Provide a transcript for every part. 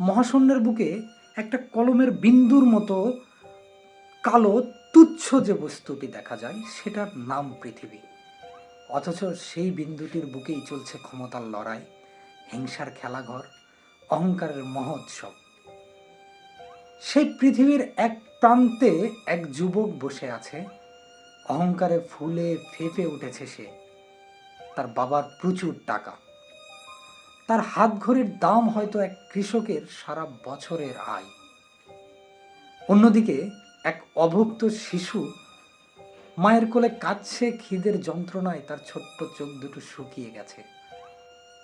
মহাশূন্যের বুকে একটা কলমের বিন্দুর মতো কালো তুচ্ছ যে বস্তুটি দেখা যায়, সেটার নাম পৃথিবী। অথচ সেই বিন্দুটির বুকেই চলছে ক্ষমতার লড়াই, হিংসার খেলাঘর, অহংকারের মহোৎসব। সেই পৃথিবীর এক প্রান্তে এক যুবক বসে আছে, অহংকারে ফুলে ফেপে উঠেছে সে। তার বাবার প্রচুর টাকা। তার হাত ঘড়ির দাম হয়তো এক কৃষকের সারা বছরের আয়। অন্যদিকে এক অভুক্ত শিশু মায়ের কোলে কাচ্ছে খিদের যন্ত্রণায় তার ছোট্ট চোখ দুটো শুকিয়ে গেছে।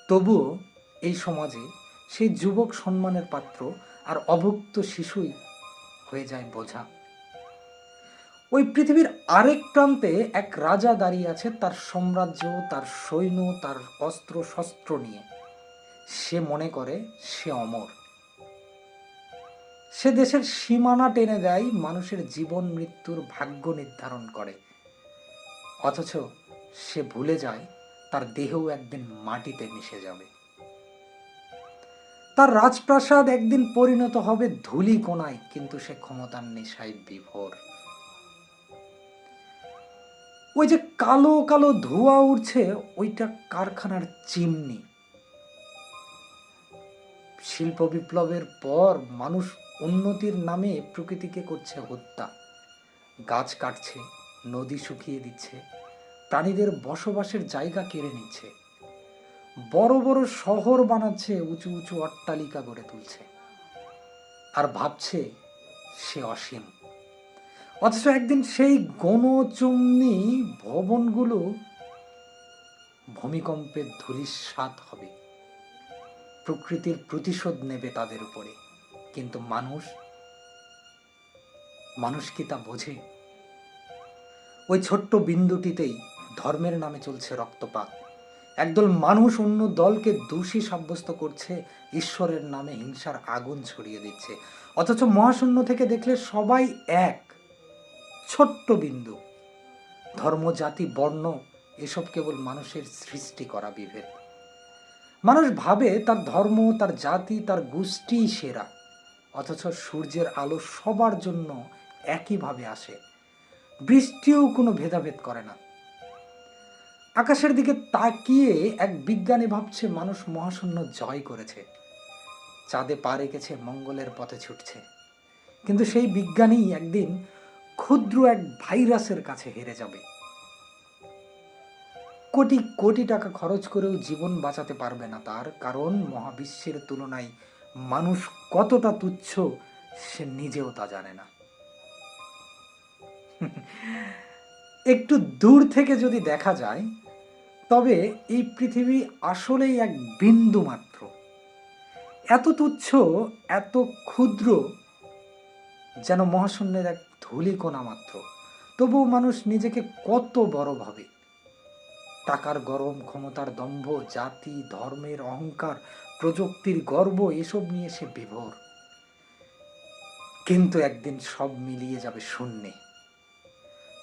তবুও এই সমাজে সেই যুবক সম্মানের পাত্র আর অভুক্ত শিশুই হয়ে যায় বোঝা। ওই পৃথিবীর আরেক প্রান্তে এক রাজা দাঁড়িয়ে আছে তার সাম্রাজ্য, তার সৈন্য, তার অস্ত্র শস্ত্র নিয়ে। সে মনে করে সে অমর। সে দেশের সীমানা টেনে দেয়, মানুষের জীবন মৃত্যুর ভাগ্য নির্ধারণ করে। অথচ সে ভুলে যায়, তার দেহও একদিন মাটিতে মিশে যাবে। তার রাজপ্রাসাদ একদিন পরিণত হবে ধুলি কোনায়, কিন্তু সে ক্ষমতার নেশায় বিভোর। ওই যে কালো কালো ধোঁয়া উঠছে ওইটা কারখানার চিমনি। শিল্প বিপ্লবের পর মানুষ উন্নতির নামে প্রকৃতিকে করছে হত্যা। গাছ কাটছে, নদী শুকিয়ে দিচ্ছে, প্রাণীদের বসবাসের জায়গা কেড়ে নিচ্ছে। বড় বড় শহর বানাচ্ছে, উঁচু উঁচু অট্টালিকা গড়ে তুলছে। আর ভাবছে সে অসীম। অথচ একদিন সেই গণচুম্নি ভবনগুলো ভূমিকম্পের ধূলিসাৎ হবে। প্রকৃতির প্রতিশোধ নেবে তাদের উপরে। কিন্তু মানুষ মানুষ কি তা বোঝে? ওই ছোট্ট বিন্দুটিতেই ধর্মের নামে চলছে রক্তপাত। একদল মানুষ অন্য দলকে দোষী সাব্যস্ত করছে, ঈশ্বরের নামে হিংসার আগুন ছড়িয়ে দিচ্ছে। অথচ মহাশূন্য থেকে দেখলে সবাই এক, ছোট্ট বিন্দু। ধর্ম জাতি বর্ণ, এসব কেবল মানুষের সৃষ্টি করা বিভেদ। মানুষ ভাবে তার ধর্ম, তার জাতি, তার গোষ্ঠী সেরা। অথচ সূর্যের আলো সবার জন্য একইভাবে আসে। বৃষ্টিও কোনো ভেদাভেদ করে না। আকাশের দিকে তাকিয়ে এক বিজ্ঞানী ভাবছে, মানুষ মহাশূন্য জয় করেছে। চাঁদে পা রেখেছে, মঙ্গলের পথে ছুটছে। কিন্তু সেই বিজ্ঞানী একদিন ক্ষুদ্র এক ভাইরাসের কাছে হেরে যাবে। কোটি কোটি টাকা খরচ করেও জীবন বাঁচাতে পারবে না তার কারণ মহাবিশ্বের তুলনায় মানুষ কতটা তুচ্ছ সে নিজেও তা জানে না। একটু দূর থেকে যদি দেখা যায়, তবে এই পৃথিবী আসলেই এক বিন্দু মাত্র। এত তুচ্ছ, এত ক্ষুদ্র যেন মহাশূন্যের এক ধূলিকণা মাত্র। তবুও মানুষ নিজেকে কত বড় ভাবে টাকার গরম, ক্ষমতার দম্ভ, জাতি, ধর্মের অহংকার, প্রযুক্তির গর্ব, এসব নিয়ে সে বিভোর। কিন্তু একদিন সব মিলিয়ে যাবে শূন্যে।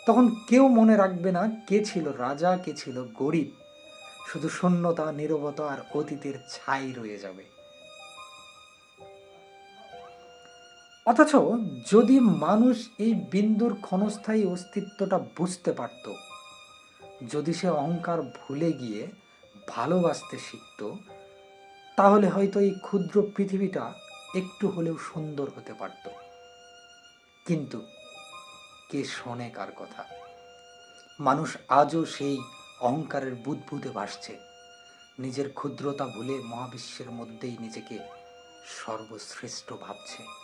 তখন কেউ মনে রাখবে না কে ছিল রাজা, কে ছিল গরিব। শুধু শূন্যতা, নীরবতা আর অতীতের ছাই রয়ে যাবে। অথচ যদি মানুষ এই বিন্দুর ক্ষণস্থায়ী অস্তিত্বটা বুঝতে পারত যদি সে অহংকার ভুলে গিয়ে ভালোবাসতে শিখত, তাহলে হয়তো এই ক্ষুদ্র পৃথিবীটা একটু হলেও সুন্দর হতে পারত। কিন্তু কে শোনে কার কথা? মানুষ আজও সেই অহংকারের বুদবুদে ভাসছে। নিজের ক্ষুদ্রতা ভুলে মহাবিশ্বের মধ্যেই নিজেকে সর্বশ্রেষ্ঠ ভাবছে।